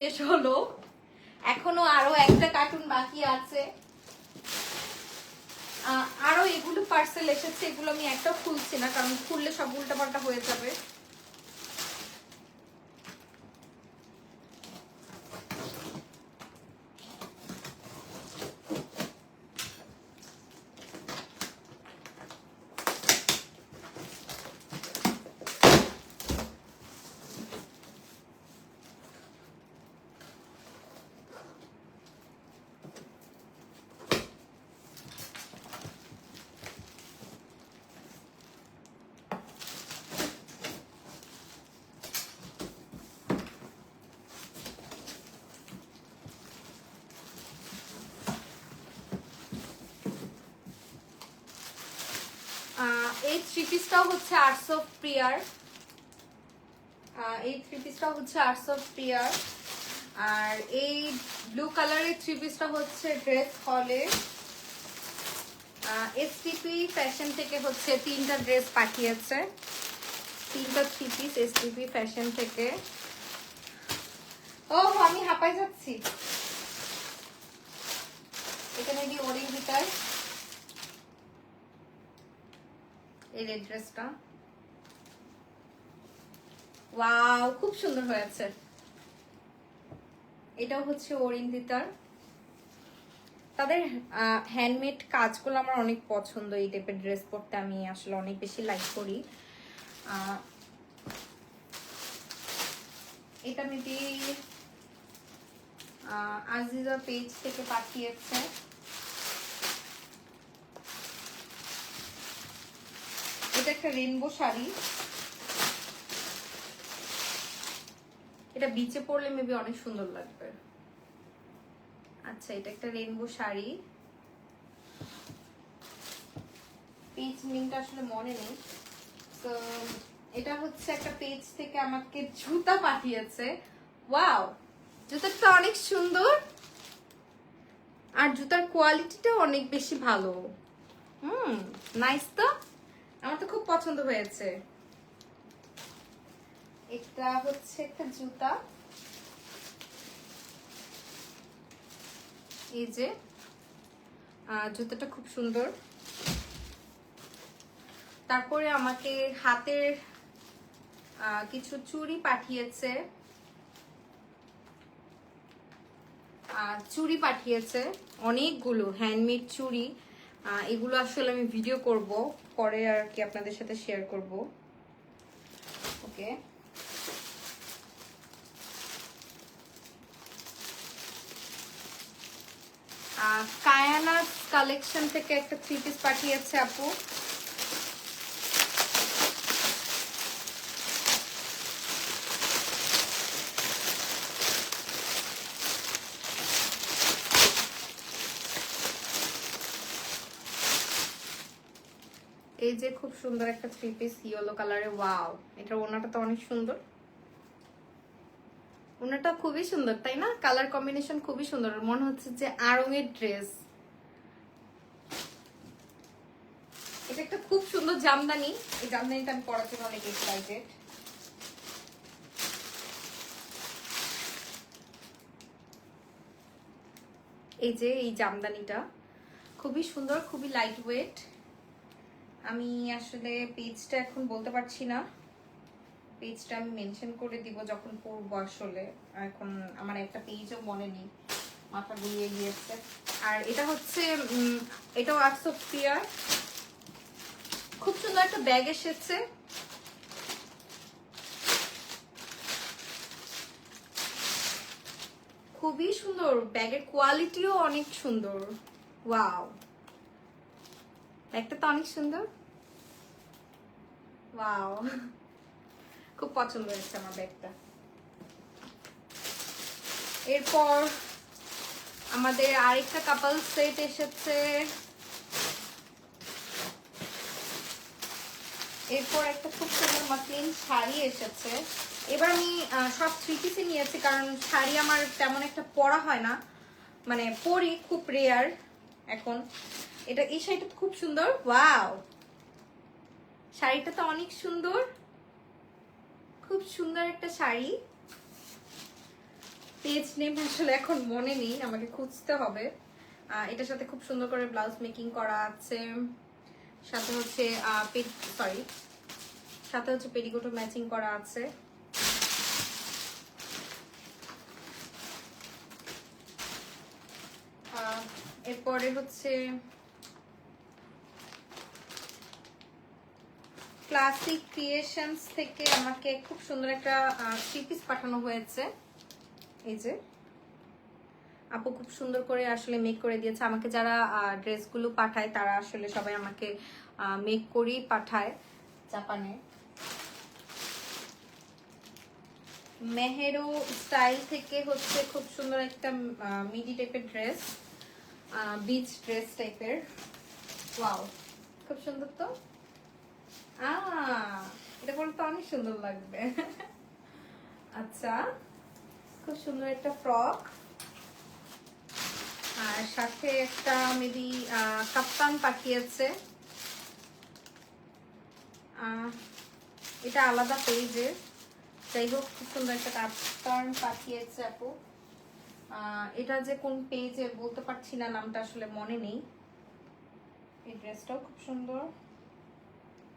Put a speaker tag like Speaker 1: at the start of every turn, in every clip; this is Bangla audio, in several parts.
Speaker 1: শেষ হলো। এখনও আরও একটা কার্টুন বাকি আছে। আরও এগুলো পার্সেল এসেছে, এগুলো আমি একটাও খুলছি না, কারণ খুললে সব উল্টাপাল্টা হয়ে যাবে আহ, এই থ্রি পিসটাও হচ্ছে আর্টস অফ প্রিয়ার। এই থ্রি পিসটাও হচ্ছে আর্টস অফ প্রিয়ার। আর এই ব্লু কালারের থ্রি পিসটা হচ্ছে ড্রেস হলে। এসটিপি ফ্যাশন থেকে হচ্ছে তিনটা ড্রেস পাঠিয়েছে। তিনটা থ্রি পিস এসটিপি ফ্যাশন থেকে। ও, আমি হাঁপাই যাচ্ছি। এখানে দিয়ে ওরিং ভিটার এই রেড ড্রেসটা ওয়াও খুব সুন্দর হয়েছে। এটাও হচ্ছে অরিন্দিতার। তাদের হ্যান্ডমেড কাজগুলো আমার অনেক পছন্দ। এই টাইপের ড্রেস পরতে আমি আসলে অনেক বেশি লাইক করি। এটা মেবি আজিজা পেজ থেকে পাঠিয়েছে। এটা একটা রেনবো শাড়ি। এটা বিচে পরলে মেবি অনেক সুন্দর লাগবে। আচ্ছা এটা একটা রেনবো শাড়ি। পেজ আসলে মনে নেই। তো, এটা হচ্ছে একটা পেজ থেকে আমাকে জুতা পাঠিয়েছে। ওয়াও জুতাটা অনেক সুন্দর। আর জুতার কোয়ালিটিটাও অনেক বেশি ভালো। হুম নাইস তো? আমার তো খুব পছন্দ হয়েছে। এটা হচ্ছে একটা জুতা। এই যে জুতাটা খুব সুন্দর। তারপরে আমাকে হাতের কিছু চুড়ি পাঠিয়েছে। চুড়ি পাঠিয়েছে, অনেকগুলো হ্যান্ডমেড চুড়ি। এগুলো আসলে আমি ভিডিও করব, পরে আর কি আপনাদের সাথে শেয়ার করব। ওকে কায়ানা কালেকশন থেকে একটা থ্রি পিস পাঠিয়েছে আপু। এই যে খুব সুন্দর একটা থ্রি পিস ইয়েলো কালারে ওয়াও এটার ওনাটা তো অনেক সুন্দর। ওনাটা খুবই সুন্দর, তাই না? কালার কম্বিনেশন খুবই সুন্দর। মনে হচ্ছে যে আরঙের ড্রেস এটা একটা খুব সুন্দর জামদানি। এই জামদানিটা আমি পরার জন্য অনেক এক্সাইটেড এই যে এই জামদানিটা, খুবই সুন্দর, খুবই লাইট ওয়েট আমি আসলে পেজটা এখন বলতে পারছি না। পেজটা আমি মেনশন করে দিব যখন পড়ব আসলে। এখন আমার একটা পেজও মনে নেই, মাথা গুলিয়ে গিয়েছে। আর এটা হচ্ছে এটাও অফ পিয়ার খুব সুন্দর একটা ব্যাগ এসেছে। খুবই সুন্দর ব্যাগের কোয়ালিটিও অনেক সুন্দর। ওয়াও ব্যাগটা তো অনেক সুন্দর। ওয়াও খুব পছন্দ হয়েছে আমার ব্যাগটা। এরপর আমাদের আরেকটা কাপল সেট এসেছে। এরপর একটা খুব সুন্দর মাসলিন শাড়ি এসেছে। এবার আমি সব থ্রি পিসে নিয়েছি কারণ শাড়ি আমার তেমন একটা পরা হয় না। মানে পরি, খুব রেয়ার এখন। এটা, এই শাড়িটা খুব সুন্দর। ওয়াও শাড়িটা তো অনেক সুন্দর। খুব সুন্দর একটা শাড়ি। পেজ নেম আসলে এখন মনে নেই, আমাকে খুঁজতে হবে। এটার সাথে খুব সুন্দর করে ব্লাউজ মেকিং করা আছে। সাথে হচ্ছে সরি সাথে হচ্ছে পেটিকোটও ম্যাচিং করা আছে। এরপরে হচ্ছে ক্লাসিক ক্রিয়েশনস থেকে আমাকে খুব সুন্দর একটা থ্রি পিস পাঠানো হয়েছে। এই যে। আপু খুব সুন্দর করে আসলে মেক করে দিয়েছে। আমাকে যারা ড্রেসগুলো পাঠায়, তারা আসলে সবাই আমাকে মেক করেই পাঠায় জাপানে। মেহেরো স্টাইল থেকে হচ্ছে খুব সুন্দর একটা মিডি টাইপের ড্রেস বিচ ড্রেস টাইপের ওয়াও খুব সুন্দর তো? এটা পরে তো অনেক সুন্দর লাগবে। আচ্ছা খুব সুন্দর একটা ফ্রক। আর সাথে একটা মেবি কাপ্তান পাঠিয়েছে। এটা আলাদা পেজের। যাই হোক, খুব সুন্দর একটা কাপ্তান পাঠিয়েছে আপু। এটা যে কোন পেজের বলতে পারছি না, নামটা আসলে মনে নেই। এই ড্রেসটাও খুব সুন্দর।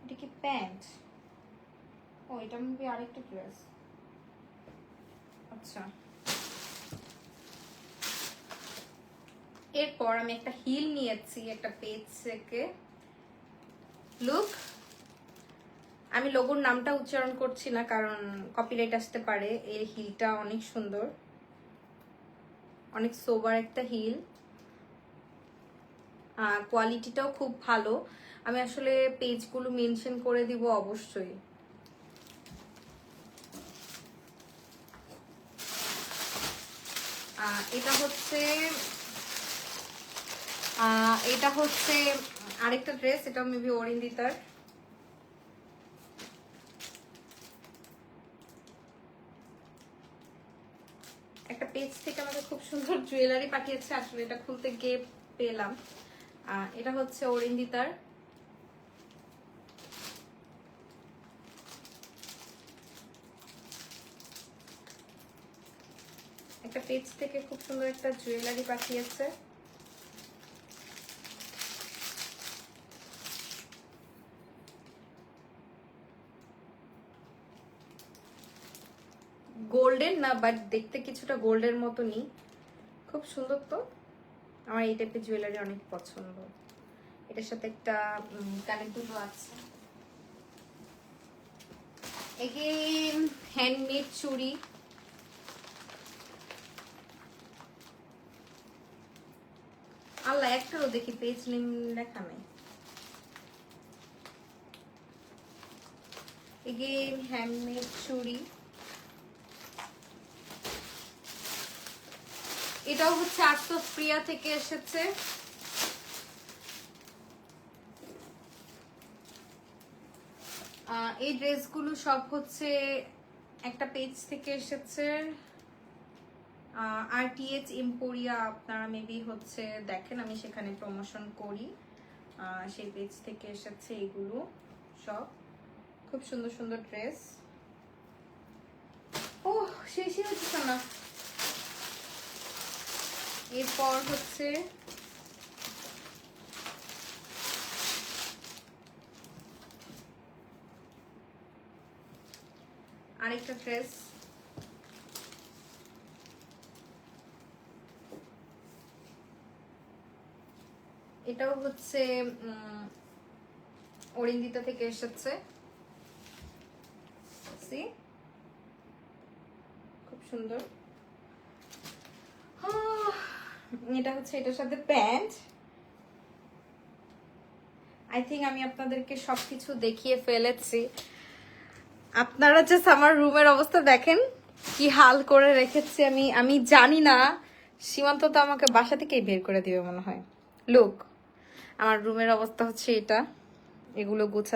Speaker 1: এটা কি প্যান্ট? ও, এটা মেবি আরেকটা ড্রেস আচ্ছা। এরপর আমি একটা হিল নিয়েছি, একটা পেজ থেকে লুক আমি লোগোর নামটা উচ্চারণ করছি না, কারণ কপিরাইট আসতে পারে। এর হিলটা অনেক সুন্দর। অনেক সোবার একটা হিল কোয়ালিটিটাও খুব ভালো। আমি আসলে পেজগুলো মেনশন করে দিব অবশ্যই। এটা হচ্ছে এটা হচ্ছে আরেকটা ড্রেস এটা মেবি অরিন্দিতার। একটা পেজ থেকে আমাকে খুব সুন্দর জুয়েলারি পাঠিয়েছে, আসলে এটা খুলতে গিয়ে পেলাম। এটা হচ্ছে অরিন্দিতার একটা পেজ থেকে খুব সুন্দর একটা জুয়েলারি পাঠিয়েছে। গোল্ডেন না বাট দেখতে কিছুটা গোল্ডের মতনই। খুব সুন্দর তো। আমার এই টাইপের জুয়েলারি অনেক পছন্দ। এটার সাথে একটা কানেক্টও আছে। এগেন হ্যান্ডমেড চুড়ি। আল্লাহ একটারও দেখি পেজ নেম লেখা নাই এগেন হ্যান্ডমেড চুড়ি এটাও হচ্ছে প্রিয়া থেকে এসেছে। এই ড্রেসগুলো সব হচ্ছে একটা পেজ থেকে এসেছে। আর টিএচ এম্পোরিয়া আপনারা মেবি হচ্ছে দেখেন, আমি সেখানে প্রমোশন করি। সেই পেজ থেকে এসেছে এগুলো সব। খুব সুন্দর সুন্দর ড্রেস ও শেষই হচ্ছে না এরপর হচ্ছে আরেকটা ড্রেস এটাও হচ্ছে অরিন্দিতা থেকে এসেছে। See? খুব সুন্দর। এটা হচ্ছে এটার সাথে প্যান্ট। আই থিঙ্ক আমি আপনাদেরকে সবকিছু দেখিয়ে ফেলেছি। আপনারা জাস্ট আমার রুমের অবস্থা দেখেন, কি হাল করে রেখেছি আমি আমি জানি না। সীমান্ত তো আমাকে বাসা থেকেই বের করে দিবে মনে হয়। লুক আমার রুমের অবস্থা হচ্ছে এটা। এগুলো গুছা